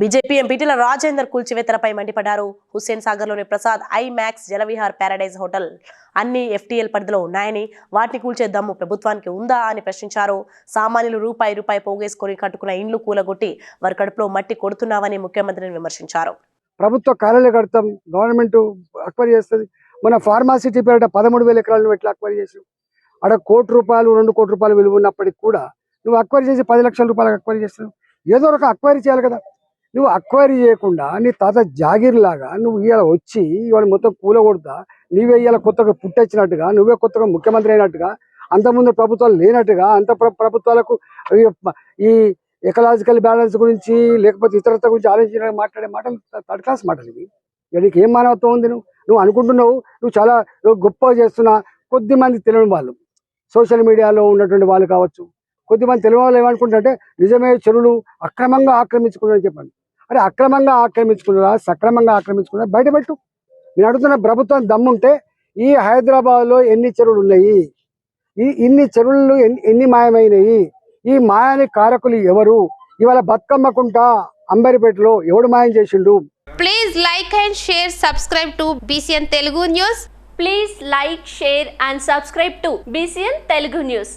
BJP ఎంపీటీల Rajender కూల్చివేతలపై మండిపడ్డారు. Hussain సాగర్లోని Prasad IMAX Jalavihar Paradise hotel. అన్ని ఎఫ్టీఎల్ పరిధిలో ఉన్నాయని వాటిని కూల్చే దమ్ము ప్రభుత్వానికి ఉందా అని ప్రశ్నించారు. సామాన్యులు రూపాయి రూపాయి పోగేసుకొని కట్టుకున్న ఇండ్లు కూలగొట్టి వారి కడుపులో మట్టి కొడుతున్నావని ముఖ్యమంత్రిని విమర్శించారు. ప్రభుత్వ కాలనీ కడతాం గవర్నమెంట్ అక్వైర్ చేస్తుంది. మన ఫార్మాసిటీ పేరిట పదమూడు వేల ఎకరాలు ఎట్లా అక్వైర్ చేసాం అక్కడ కోటి రూపాయలు రెండు కోటి రూపాయలు విలువ ఉన్నప్పటికీ కూడా నువ్వు అక్వైర్ చేసి పది లక్షల రూపాయలకు అక్వైర్ చేస్తున్నావు. ఏదో ఒక అక్వైర్ చేయాలి కదా. నువ్వు అక్వైరీ చేయకుండా నీ తాత జాగీర్ లాగా నువ్వు ఇవాళ వచ్చి ఇవాళ మొత్తం కూలగొడతా నీవే ఇవాళ కొత్తగా పుట్టొచ్చినట్టుగా నువ్వే కొత్తగా ముఖ్యమంత్రి అయినట్టుగా అంతకుముందు ప్రభుత్వాలు లేనట్టుగా అంత ప్రభుత్వాలకు ఈ- ఎకలాజికల్ బ్యాలెన్స్ గురించి లేకపోతే ఇతరత గురించి ఆలోచించడానికి మాట్లాడే మాటలు థర్డ్ క్లాస్ మాటలు ఇవి. ఇక నీకు ఏం మానవత్వం ఉంది నువ్వు? నువ్వు అనుకుంటున్నావు నువ్వు చాలా గొప్పగా చేస్తున్నా కొద్ది మంది తెలియని వాళ్ళు. సోషల్ మీడియాలో ఉన్నటువంటి వాళ్ళు కావచ్చు కొద్దిమంది తెలుగు వాళ్ళు ఏమనుకుంటారంటే నిజమే చెరువులు అక్రమంగా ఆక్రమించుకున్నారని చెప్పండి. అరే అక్రమంగా ఆక్రమించుకున్నారా? సక్రమంగా ఆక్రమించుకున్నారా? బయటపెట్టు నేను అడుగుతున్న ప్రభుత్వం దమ్ముంటే ఈ హైదరాబాద్లో ఎన్ని చెరువులు ఉన్నాయి? ఈ ఇన్ని చెరువులు ఎన్ని మాయమైనవి ఈ మాయాని కారకులు ఎవరు? ఇవాళ బతుకమ్మకుంట అంబరిపేటలో ఎవడు మాయం చేసిండు? Please like and share subscribe to BCN Telugu news please like share and subscribe to BCN Telugu news